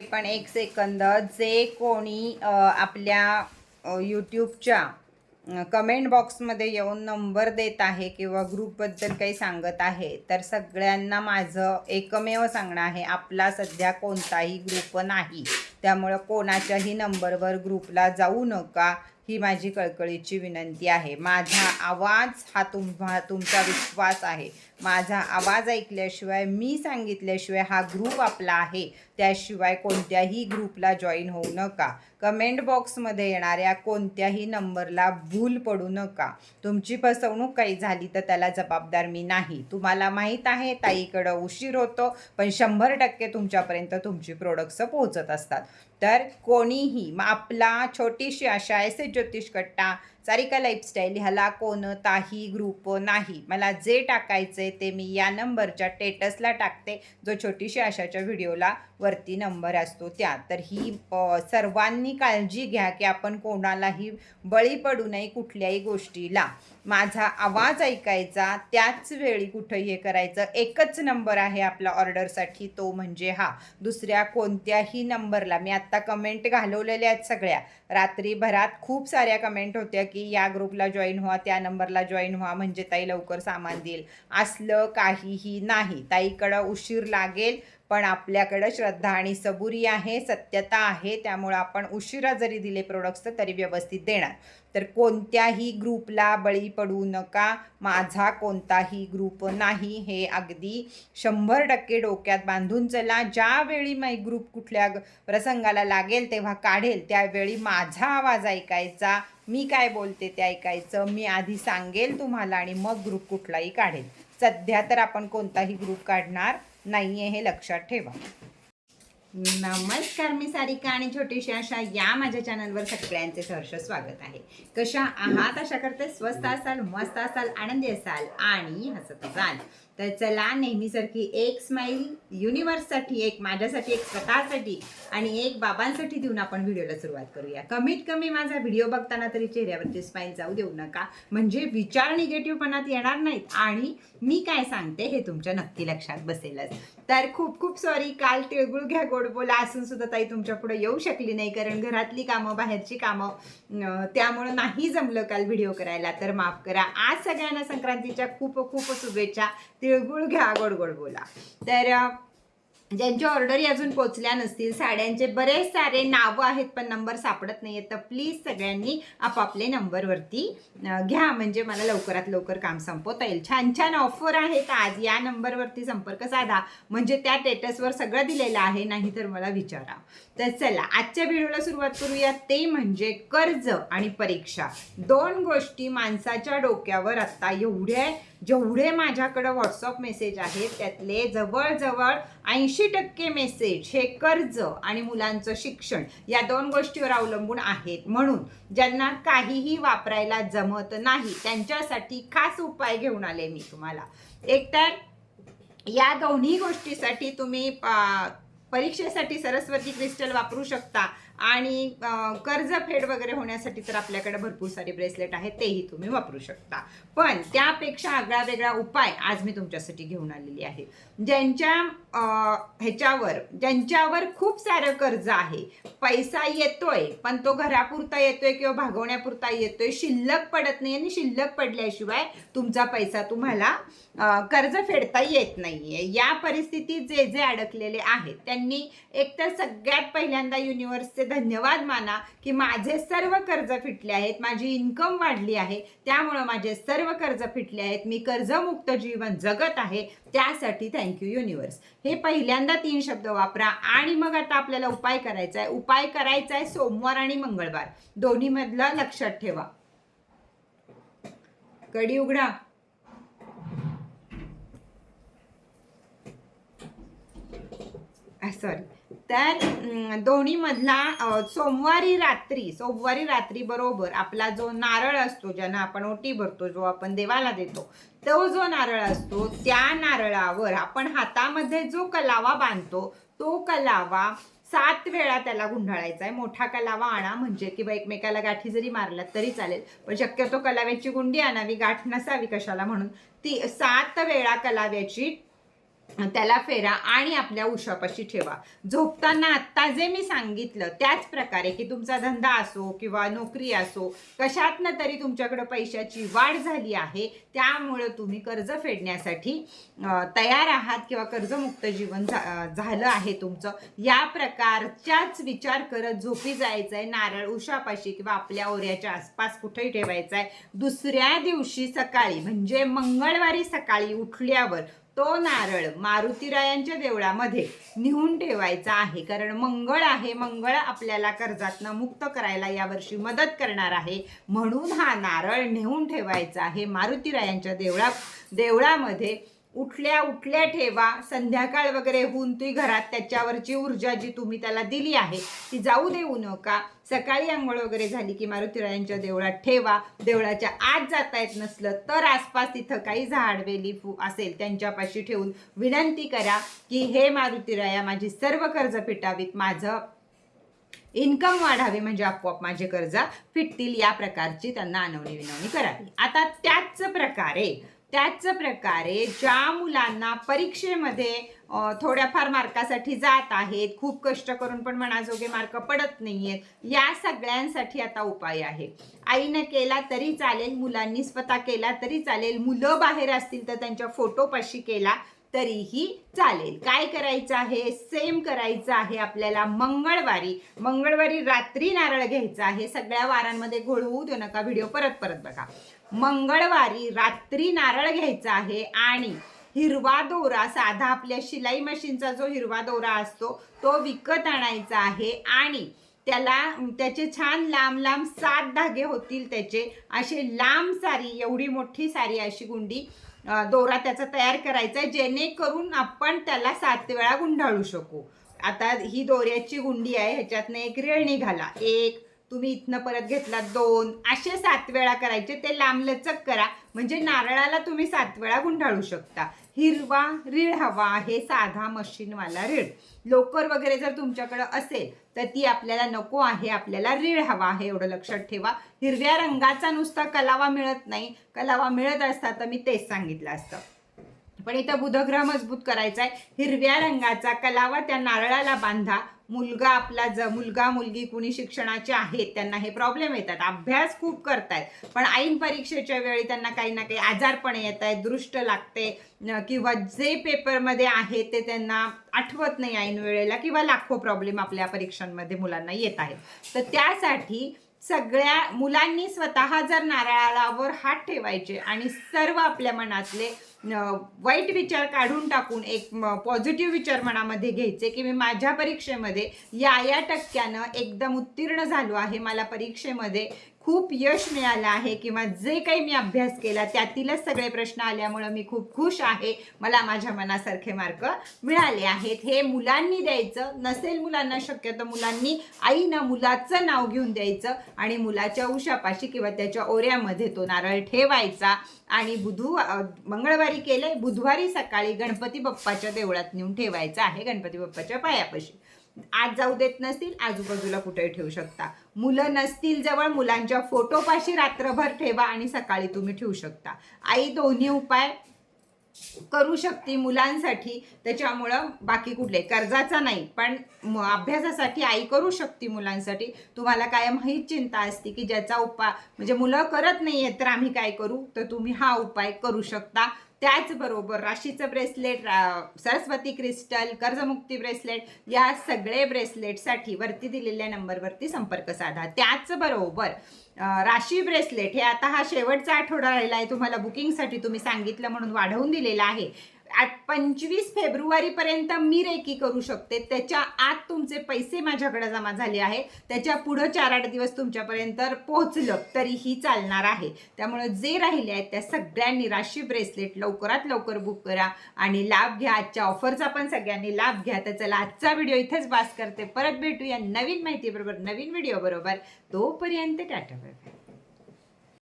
पण एक सेकंद जे कोणी आपल्या यूट्यूबच्या कमेंट बॉक्समध्ये येऊन नंबर देत आहे किंवा ग्रुपबद्दल काही सांगत आहे तर सगळ्यांना माझं एकमेव सांगणं आहे आपला सध्या कोणताही ग्रुप नाही. त्यामुळं कोणाच्याही नंबरवर ग्रुपला जाऊ नका. ही माझी कळकळीची विनंती आहे. माझा आवाज हा तुम्हा तुमचा विश्वास आहे. माझा आवाज ऐकल्याशिवाय मी सांगितल्याशिवाय हा ग्रुप आपला आहे. त्याशिवाय कोणत्याही ग्रुपला जॉईन होऊ नका. कमेंट बॉक्समध्ये येणाऱ्या कोणत्याही नंबरला भूल पडू नका. तुमची फसवणूक काही झाली तर त्याला जबाबदार मी नाही. तुम्हाला माहीत आहे ताईकडं उशीर होतो पण शंभर टक्के तुमच्यापर्यंत तुमची प्रोडक्ट्स पोहोचत असतात. तर कोणीही मग आपला छोटीशी आशा ऐसे ज्योतिष कट्टा सारिका लाईफस्टाईल ह्याला कोणताही ग्रुप नाही. मला जे टाकायचं आहे ते मी या नंबरच्या टेटसला टाकते. जो छोटीशी आशाच्या व्हिडिओला वरती नंबर असतो त्या. तर ही सर्वांनी काळजी घ्या की आपण कोणालाही बळी पडू नये कुठल्याही गोष्टीला. माझा आवाज ऐकायचा त्याच वेळी कुठं हे करायचं? एकच नंबर आहे आपला ऑर्डरसाठी तो म्हणजे हा. दुसऱ्या कोणत्याही नंबरला मी आत्ता कमेंट घालवलेल्या आहेत सगळ्या. रात्रीभरात खूप साऱ्या कमेंट होत्या की की या ग्रुपला जॉईन व्हा त्या नंबरला जॉईन व्हा म्हणजे ताई लवकर सामान देईल. असलं काहीही नाही. ताईकडं उशीर लागेल. पण आपल्याकडं श्रद्धा आणि सबुरी आहे सत्यता आहे त्यामुळं आपण उशिरा जरी दिले प्रोडक्ट्स तरी व्यवस्थित देणार. तर कोणत्याही ग्रुपला बळी पडू नका. माझा कोणताही ग्रुप नाही. हे अगदी शंभर टक्के डोक्यात बांधून चला. ज्यावेळी माई ग्रुप कुठल्या प्रसंगाला लागेल तेव्हा काढेल. त्यावेळी माझा आवाज ऐकायचा. मी काय बोलते ते ऐकायचं. मी आधी सांगेल तुम्हाला आणि मग ग्रुप कुठलाही काढेल. सध्या तर आपण कोणताही ग्रुप काढणार नाही आहे हे लक्षात ठेवा. नमस्कार मी सारिका आणि छोटीशी आशा या माझ्या चॅनलवर सगळ्यांचे सहर्ष स्वागत आहे. कशा आहात? अशा करते स्वस्त असाल मस्त असाल आनंदी असाल आणि हसत असाल. तर चला नेहमीसारखी एक स्माईल युनिवर्ससाठी एक माझ्यासाठी एक स्वतःसाठी आणि एक बाबांसाठी देऊन आपण व्हिडिओला सुरुवात करूया. कमीत कमी माझा व्हिडिओ बघताना तरी चेहऱ्यावरची स्माईल जाऊ देऊ नका. म्हणजे विचार निगेटिव्हपणात येणार नाहीत आणि मी काय सांगते हे तुमच्या नक्की लक्षात बसेलच. तर खूप खूप सॉरी काल तिळगुळ घ्या गोड बोला असून सुद्धा ताई तुमच्यापुढे येऊ शकली नाही कारण घरातली कामं बाहेरची कामं त्यामुळं नाही जमलं काल व्हिडिओ करायला. तर माफ करा. आज सगळ्यांना संक्रांतीच्या खूप खूप शुभेच्छा. तिळगुळ घ्या गोड गोड बोला. तर ज्यांच्या ऑर्डरी अजून पोचल्या नसतील साड्यांचे बरेच सारे नावं आहेत पण नंबर सापडत नाही आहेत तर प्लीज सगळ्यांनी आपापले नंबरवरती घ्या. म्हणजे मला लवकरात लवकर काम संपवता येईल. छान छान ऑफर आहेत आज. या नंबरवरती संपर्क साधा. म्हणजे त्या टेटसवर सगळं दिलेलं आहे नाही तर मला विचारा. तर चला आजच्या व्हिडिओला सुरुवात करूया. ते म्हणजे कर्ज आणि परीक्षा. दोन गोष्टी माणसाच्या डोक्यावर आत्ता एवढे जेवढे माझ्याकडं व्हॉट्सअप मेसेज आहेत त्यातले जवळजवळ ऐंशी टक्के मेसेज हे कर्ज आणि मुलांचं शिक्षण या दोन गोष्टीवर अवलंबून आहेत. म्हणून ज्यांना काहीही वापरायला जमत नाही त्यांच्यासाठी खास उपाय घेऊन आले मी तुम्हाला. एकतर या दोन्ही गोष्टीसाठी तुम्ही परीक्षेसाठी सरस्वती क्रिस्टल वापरू शकता. आणि कर्ज फेड वगैरे होण्यासाठी तर आपल्याकडे भरपूर सारे ब्रेसलेट आहेत तेही तुम्ही वापरू शकता. पण त्यापेक्षा आगळा वेगळा उपाय आज मी तुमच्यासाठी घेऊन आलेली आहे. ज्यांच्या ह्याच्यावर ज्यांच्यावर खूप सारं कर्ज आहे पैसा येतोय पण तो घरापुरता येतोय किंवा भागवण्यापुरता येतोय शिल्लक पडत नाही आणि शिल्लक पडल्याशिवाय तुमचा पैसा तुम्हाला कर्ज फेडता येत नाहीये. या परिस्थितीत जे जे अडकलेले आहेत त्यांनी एकतर सगळ्यात पहिल्यांदा युनिव्हर्सचे धन्यवाद माना की माझे सर्व कर्ज फिटले आहेत माझी इन्कम वाढली आहे त्यामुळं माझे सर्व कर्ज फिटले आहेत मी कर्जमुक्त जीवन जगत आहे त्यासाठी थँक्यू युनिव्हर्स हे पहिल्यांदा तीन शब्द वापरा आणि मग आता आपल्याला उपाय करायचा आहे. उपाय करायचा आहे सोमवार आणि मंगळवार. दोन्ही मधलं लक्षात ठेवा. कडी उघडा. सॉरी तर दोन्हीमधला सोमवारी रात्री सोमवारी रात्री बरोबर आपला जो नारळ असतो ज्यांना आपण ओटी भरतो जो आपण देवाला देतो तो जो नारळ असतो त्या नारळावर आपण हातामध्ये जो कलावा बांधतो तो कलावा सात वेळा त्याला गुंढाळायचा आहे. मोठा कलावा आणा म्हणजे किंवा एकमेकाला गाठी जरी मारलात तरी चालेल पण शक्यतो कलाव्याची गुंडी आणावी गाठ नसावी कशाला म्हणून. ती सात वेळा कलाव्याची त्याला फेरा आणि आपल्या उशापाशी ठेवा. झोपताना आत्ता जे मी सांगितलं त्याच प्रकारे की तुमचा धंदा असो किंवा नोकरी असो कशातनं तरी तुमच्याकडं पैशाची वाढ झाली आहे त्यामुळं तुम्ही कर्ज फेडण्यासाठी तयार आहात किंवा कर्जमुक्त जीवन झालं आहे तुमचं. या प्रकारच्याच विचार करत झोपी जायचं आहे नारळ उशापाशी किंवा आपल्या ओऱ्याच्या आसपास कुठेही ठेवायचा आहे दुसऱ्या दिवशी सकाळी म्हणजे मंगळवारी सकाळी उठल्यावर तो नारळ मारुतीरायांच्या देवळामध्ये नेऊन ठेवायचा आहे. कारण मंगळ आहे. मंगळ आपल्याला कर्जातनं मुक्त करायला यावर्षी मदत करणार आहे. म्हणून हा नारळ नेऊन ठेवायचा आहे मारुतीरायांच्या देवळा देवळामध्ये. उठल्या उठल्या ठेवा. संध्याकाळ वगैरे होऊन ती घरात त्याच्यावरची ऊर्जा जी तुम्ही त्याला दिली आहे ती जाऊ देऊ नका. सकाळी आंघोळ वगैरे झाली की मारुतीरायांच्या देवळात ठेवा. देवळाच्या आत जाता येत नसलं तर आसपास तिथं काही झाड वेली फू असेल त्यांच्यापाशी ठेवून विनंती करा की हे मारुतीराया माझी सर्व कर्ज फिटावीत. माझं इन्कम वाढावी म्हणजे आपोआप माझे कर्ज फिटतील या प्रकारची त्यांना आनवणी विनवणी करावी. आता त्याच प्रकारे त्याच प्रकारे ज्या मुलांना परीक्षेमध्ये थोड्याफार मार्कासाठी जात आहेत खूप कष्ट करून पण मनाजोगे मार्क पडत नाहीयेत या सगळ्यांसाठी आता उपाय आहे. आईनं केला तरी चालेल मुलांनी स्वतः केला तरी चालेल मुलं बाहेर असतील तर त्यांच्या फोटोपाशी केला तरीही चालेल. काय करायचं आहे? सेम करायचं आहे आपल्याला मंगळवारी. मंगळवारी रात्री नारळ घ्यायचा आहे. सगळ्या वारांमध्ये घोळ होऊ देऊ नका. व्हिडिओ परत परत बघा. मंगळवारी रात्री नारळ घ्यायचा आहे आणि हिरवा दोरा साधा आपल्या शिलाई मशीनचा जो हिरवा दोरा असतो तो विकत आणायचा आहे आणि त्याला त्याचे छान लांब लांब सात धागे होतील त्याचे. असे लांब सारी एवढी मोठी सारी अशी गुंडी दोरा त्याचा तयार करायचा आहे जेणेकरून आपण त्याला सात वेळा गुंडाळू शकू. आता ही दोऱ्याची गुंडी आहे ह्याच्यातनं एक रेळणी घाला. एक तुम्ही इथनं परत घेतला दोन असे सात वेळा करायचे. ते लांबलचक करा. म्हणजे नारळाला तुम्ही सात वेळा गुंडाळू शकता. हिरवा रीळ हवा आहे साधा मशीनवाला रीळ. लोकर वगैरे जर तुमच्याकडं असेल तर ती आपल्याला नको आहे आपल्याला रीळ हवा आहे एवढं लक्षात ठेवा. हिरव्या रंगाचा नुसता कलावा मिळत नाही. कलावा मिळत असता तर मी तेच सांगितलं असतं. पण इथं बुधग्रह मजबूत करायचा आहे हिरव्या रंगाचा कलावा त्या नारळाला बांधा. मुलगा आपला ज मुलगा मुलगी कुणी शिक्षणाचे आहेत त्यांना हे प्रॉब्लेम येतात. अभ्यास खूप करतायत. पण ऐन परीक्षेच्या वेळी त्यांना काही ना काही आजारपणे येत आहेत दृष्ट लागते किंवा जे पेपरमध्ये आहे ते त्यांना आठवत नाही ऐन वेळेला किंवा लाखो प्रॉब्लेम आपल्या परीक्षांमध्ये मुलांना येत आहेत. तर त्यासाठी सगळ्या मुलांनी स्वतः जर नारळावर हात ठेवायचे आणि सर्व आपल्या मनातले वाईट विचार काढून टाकून एक पॉझिटिव्ह विचार मनामध्ये घ्यायचे की मी माझ्या परीक्षेमध्ये या या टक्क्यानं एकदम उत्तीर्ण झालो आहे. मला परीक्षेमध्ये खूप यश मिळालं आहे किंवा जे काही मी अभ्यास केला त्यातीलच सगळे प्रश्न आल्यामुळं मी खूप खुश आहे. मला माझ्या मनासारखे मार्क मिळाले आहेत. हे मुलांनी द्यायचं नसेल मुलांना शक्य तर मुलांनी आईनं मुलाचं नाव घेऊन द्यायचं आणि मुलाच्या उशापाशी किंवा त्याच्या ओऱ्यामध्ये तो नारळ ठेवायचा. आणि बुधवा मंगळवारी केलंय बुधवारी सकाळी गणपती बाप्पाच्या देवळात नेऊन ठेवायचं आहे गणपती बाप्पाच्या पायापाशी. आज जाऊ देत नसतील आजूबाजूला कुठेही ठेवू शकता. मुलं नसतील जवळ मुलांच्या फोटोपाशी रात्रभर ठेवा आणि सकाळी तुम्ही ठेवू शकता. आई दोन्ही उपाय करू शकते मुलांसाठी त्याच्यामुळं बाकी कुठले कर्जाचा नाही पण अभ्यासासाठी आई करू शकते मुलांसाठी. तुम्हाला कायम हीच चिंता असते की ज्याचा उपाय म्हणजे मुलं करत नाही आहेत तर आम्ही काय करू? तर तुम्ही हा उपाय करू शकता. त्याचबरोबर राशीचं ब्रेसलेट रा- सरस्वती क्रिस्टल कर्जमुक्ती ब्रेसलेट या सगळे ब्रेसलेटसाठी वरती दिलेल्या नंबरवरती संपर्क साधा. त्याचबरोबर राशी ब्रेसलेट हे आता हा शेवटचा आठवडा राहिला आहे तुम्हाला बुकिंगसाठी तुम्ही सांगितलं म्हणून वाढवून दिलेला आहे. पंचवीस फेब्रुवारीपर्यंत मी रेकी करू शकते. त्याच्या आत तुमचे पैसे माझ्याकडे जमा झाले आहे. त्याच्या पुढं चार आठ दिवस तुमच्यापर्यंत पोहोचलं तरीही चालणार आहे. त्यामुळे जे राहिले आहेत त्या सगळ्यांनी राशी ब्रेसलेट लवकरात लवकर बुक करा आणि लाभ घ्या. आजच्या ऑफरचा पण सगळ्यांनी लाभ घ्या. तर चला आजचा व्हिडिओ इथेच पास करते. परत भेटूया नवीन माहिती बरोबर नवीन व्हिडिओ बरोबर. तोपर्यंत टाटा बाय.